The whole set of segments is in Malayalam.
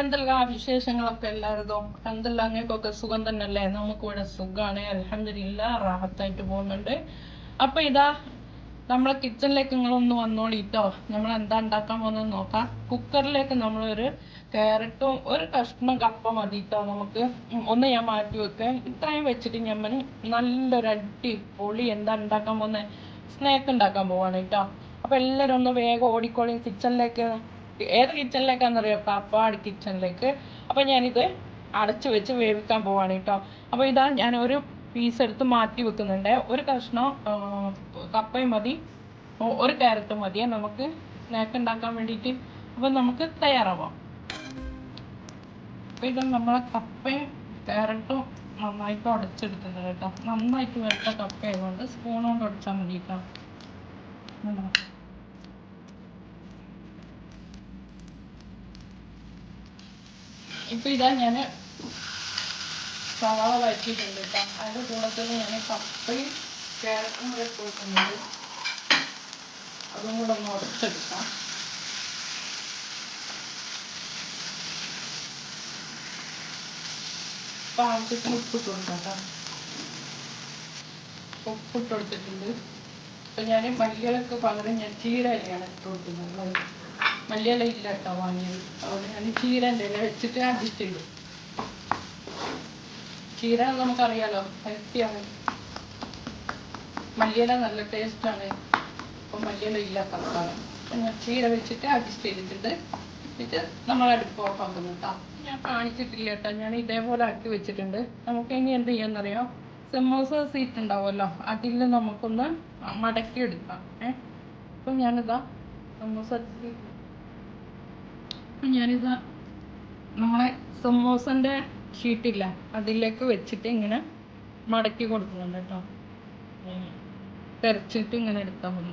എന്തെല്ലാം വിശേഷങ്ങളൊക്കെ എല്ലാവരും എന്തെല്ലാം അങ്ങേക്കൊക്കെ സുഖം തന്നെയല്ലേ? നമുക്ക് ഇവിടെ സുഖമാണ് അലഹമില്ല റാഹത്തായിട്ട് പോകുന്നുണ്ട്. അപ്പൊ ഇതാ നമ്മളെ കിച്ചണിലേക്ക് നിങ്ങളൊന്ന് വന്നോളിട്ടോ നമ്മൾ എന്താ ഉണ്ടാക്കാൻ പോകുന്നത് നോക്കാം. കുക്കറിലേക്ക് നമ്മളൊരു ക്യാരറ്റും ഒരു കഷ്ണം കപ്പ മതിട്ടോ നമുക്ക്. ഒന്ന് ഞാൻ മാറ്റി വെക്കാം. ഇത്രയും വെച്ചിട്ട് ഞമ്മൻ നല്ലൊരു അടി പൊളി എന്താ ഉണ്ടാക്കാൻ പോകുന്നത് സ്നാക്ക് ഉണ്ടാക്കാൻ പോവാണ് കേട്ടോ അപ്പൊ എല്ലാവരും ഒന്ന് വേഗം ഓടിക്കോളി. കിച്ചണിലേക്ക് ഏത് കിച്ചണിലേക്കാണെന്നറിയോ? പാപ്പാട് കിച്ചണിലേക്ക്. അപ്പോൾ ഞാനിത് അടച്ച് വെച്ച് വേവിക്കാൻ പോവാണ് കേട്ടോ. അപ്പോൾ ഇതാ ഞാൻ ഒരു പീസ് എടുത്ത് മാറ്റി വെക്കുന്നുണ്ട്. ഒരു കഷ്ണം കപ്പയും മതി. ഒരു ക്യാരറ്റ് മതിയെ നമുക്ക് സ്നാക്ക് ഉണ്ടാക്കാൻ വേണ്ടിയിട്ട്. അപ്പോൾ നമുക്ക് തയ്യാറാവാം. അപ്പോൾ ഇത് നമ്മളെ കപ്പയും ക്യാരറ്റും നന്നായിട്ട് ഉടച്ചെടുത്തിട്ടുണ്ട് കേട്ടോ. നന്നായിട്ട് വരട്ട കപ്പ ആയതുകൊണ്ട് സ്പൂൺ കൊണ്ട് ഉടച്ചാൽ മതി കേട്ടോ. ഇപ്പൊ ഇതാ ഞാൻ സവാള വഴറ്റിയിട്ടുണ്ട് കേട്ടോ അതിന്റെ കൂടത്തിൽ ഞാൻ കപ്പയും ക്യാരറ്റും കൂടെ കൊടുക്കുന്നുണ്ട് അതും കൂടെ ഒന്ന് ഉടച്ചെടുക്കാം ഇപ്പൊ ആവശ്യത്തിന് ഉപ്പിട്ട് കേട്ടോ ഉപ്പിട്ട് കൊടുത്തിട്ടുണ്ട്. ഇപ്പൊ ഞാൻ മല്ലികളൊക്കെ പകരം ഞാൻ ചീരയിലാണ് ഇട്ട് കൊടുക്കുന്നത്. മല്ലിയില ഇല്ല കേട്ടോ വാങ്ങിയത് അതുകൊണ്ട് ഞാൻ ചീരന്റെ ഇല വെച്ചിട്ട് അഡ്ജസ്റ്റ് ചെയ്തു. ചീര നമുക്കറിയാലോ ഹെൽത്തിയാണ് മല്ലിയില നല്ല ടേസ്റ്റാണ് ഇപ്പം മല്ലിയില ഇല്ല തൽക്കാലം അപ്പം ഞാൻ ചീര വെച്ചിട്ട് അഡ്ജസ്റ്റ് ചെയ്തിട്ടുണ്ട്. ഇത് നമ്മൾ അടുപ്പ് ഓഫാക്കുന്നു കേട്ടോ. ഞാൻ കാണിച്ചിട്ടില്ല കേട്ടോ ഞാൻ ഇതേപോലെ ആക്കി വെച്ചിട്ടുണ്ട്. നമുക്ക് ഇനി എന്ത് ചെയ്യാന്നറിയോ? സമോസ സീറ്റ് ഉണ്ടാവുമല്ലോ. അതിൽ നമുക്കൊന്ന് മടക്കി എടുക്കാം ഏ? അപ്പം ഞാനിതാ സമോസ ഞാനിതാ നമ്മളെ സമോസന്റെ ഷീറ്റില്ല അതിലേക്ക് വെച്ചിട്ട് ഇങ്ങനെ മടക്കി കൊടുക്കുന്നുണ്ട് കേട്ടോ. തിരച്ചിട്ട് ഇങ്ങനെ എടുത്താൽ മതി.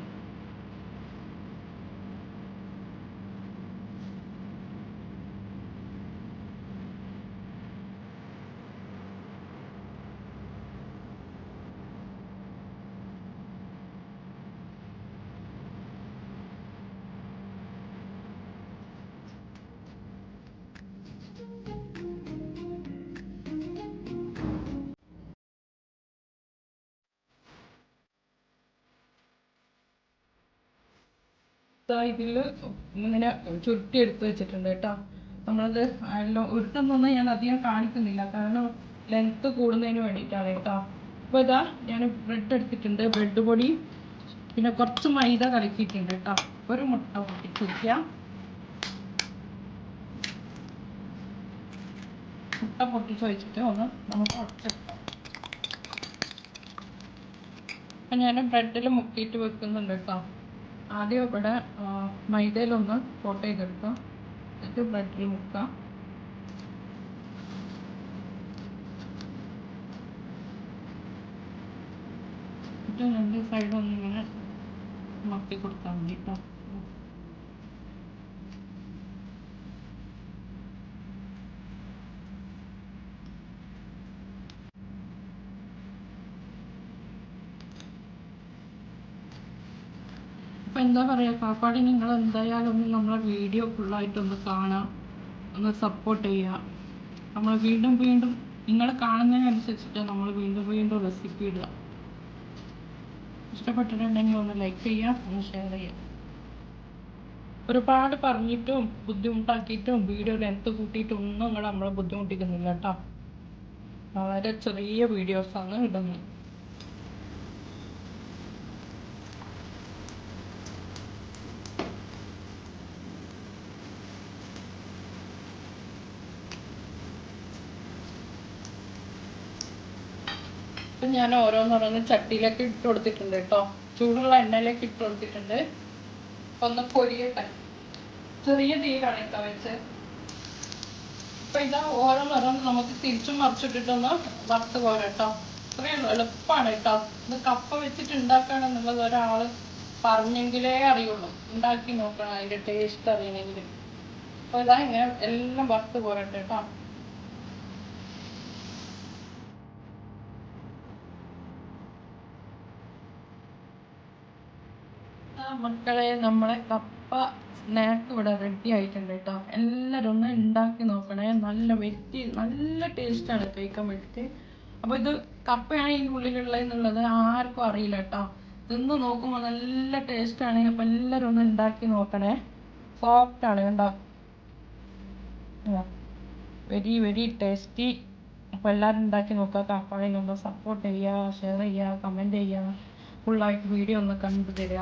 ഇതിൽ ഇങ്ങനെ ചുരുട്ടി എടുത്ത് വെച്ചിട്ടുണ്ട് കേട്ടോ. നമ്മളത് എല്ലാം ഉരുട്ടുന്നൊന്നും ഞാൻ അധികം കാണിക്കുന്നില്ല. കാരണം ലെങ്ത് കൂടുന്നതിന് വേണ്ടിയിട്ടാണ് കേട്ടോ. അപ്പോൾ ഇതാ ഞാൻ ബ്രെഡ് എടുത്തിട്ടുണ്ട്. ബ്രെഡ് പൊടി. പിന്നെ കുറച്ച് മൈദ കലക്കിയിട്ടുണ്ട് കേട്ടോ. ഒരു മുട്ട പൊട്ടിച്ച് വയ്ക്കുക മുട്ട പൊട്ടിച്ച് വെച്ചിട്ട് ഒന്ന് നമുക്ക് ഉടച്ചെടുക്കാം അപ്പം ഞാൻ ബ്രെഡിൽ മുക്കിയിട്ട് വെക്കുന്നുണ്ട് കേട്ടോ. ആദ്യം ഇവിടെ മൈദയിലൊന്ന് കോട്ട് ചെയ്തെടുക്കാം. എന്നിട്ട് ബ്രെഡിൽ മുക്കാം. എന്നിട്ട് രണ്ട് സൈഡും ഒന്നിങ്ങനെ മക്കി കൊടുത്താൽ മതി കേട്ടോ അപ്പം എന്താ പറയുക കാപ്പാടി നിങ്ങൾ എന്തായാലും ഒന്ന് നമ്മളെ വീഡിയോ ഫുള്ളായിട്ടൊന്ന് കാണാം. ഒന്ന് സപ്പോർട്ട് ചെയ്യുക നമ്മൾ വീണ്ടും വീണ്ടും നിങ്ങൾ കാണുന്നതിനനുസരിച്ചിട്ട് നമ്മൾ വീണ്ടും വീണ്ടും റെസിപ്പി ഇടുക. ഇഷ്ടപ്പെട്ടിട്ടുണ്ടെങ്കിൽ ഒന്ന് ലൈക്ക് ചെയ്യുക ഒന്ന് ഷെയർ ചെയ്യുക ഒരുപാട് പറഞ്ഞിട്ടും ബുദ്ധിമുട്ടാക്കിയിട്ടും വീഡിയോ ലെങ്ത് കൂട്ടിയിട്ടും ഒന്നും നിങ്ങൾ നമ്മളെ ബുദ്ധിമുട്ടിക്കുന്നില്ല കേട്ടോ വളരെ ചെറിയ വീഡിയോസാണ് ഇടുന്നത്. ഇപ്പം ഞാൻ ഓരോന്നോരോന്ന് ചട്ടിയിലേക്ക് ഇട്ട് കൊടുത്തിട്ടുണ്ട് കേട്ടോ. ചൂടുള്ള എണ്ണയിലേക്ക് ഇട്ട് കൊടുത്തിട്ടുണ്ട്. ഒന്ന് പൊരിയട്ടെ. ചെറിയ തീയിലാണ് കേട്ടോ വെച്ച്. ഇപ്പൊ ഇതാ ഓരോന്നോരോന്ന് നമുക്ക് തിരിച്ചും മറിച്ചിട്ടിട്ടൊന്ന് വറുത്ത് പോരട്ടോ കേട്ടോ. ഉള്ളൂ എളുപ്പമാണ് കേട്ടോ. ഇത് കപ്പ വെച്ചിട്ട് ഉണ്ടാക്കണം എന്നുള്ളത് ഒരാൾ പറഞ്ഞെങ്കിലേ അറിയുള്ളൂ. ഉണ്ടാക്കി നോക്കണം അതിന്റെ ടേസ്റ്റ് അറിയണമെങ്കിൽ. അപ്പൊ ഇതാ ഇങ്ങനെ എല്ലാം വറുത്ത് പോരട്ടെ കേട്ടോ. മക്കളെ നമ്മളെ കപ്പ സ്നാക്ക് ഇവിടെ റെഡി ആയിട്ടുണ്ട് കേട്ടോ. എല്ലാവരും ഒന്ന് ഉണ്ടാക്കി നോക്കണേ. നല്ല വെറ്റി നല്ല ടേസ്റ്റാണ് കഴിക്കാൻ വേണ്ടിയിട്ട് അപ്പോൾ ഇത് കപ്പയാണ് ഇതിന്റെ ഉള്ളിലുള്ളതെന്നുള്ളത് ആർക്കും അറിയില്ല കേട്ടോ. തിന്ന് നോക്കുമ്പോൾ നല്ല ടേസ്റ്റാണ് അപ്പോൾ എല്ലാവരും ഒന്ന് ഉണ്ടാക്കി നോക്കണേ. സോഫ്റ്റാണ് കണ്ടോ? വെരി വെരി ടേസ്റ്റി അപ്പോൾ എല്ലാവരും ഉണ്ടാക്കി നോക്കുക. കപ്പാളിനൊന്ന് സപ്പോർട്ട് ചെയ്യുക ഷെയർ ചെയ്യുക കമന്റ് ചെയ്യുക. ഫുള്ളായിട്ട് വീഡിയോ ഒന്ന് കണ്ടു തരിക.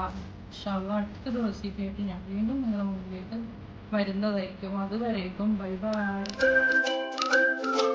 ഇൻഷാല്ല അടുത്ത റെസിപ്പിയായിട്ട് ഞാൻ വീണ്ടും നിങ്ങളുടെ മുമ്പിലേക്ക് വരുന്നതായിരിക്കും. അതുവരേക്കും. Bye bye.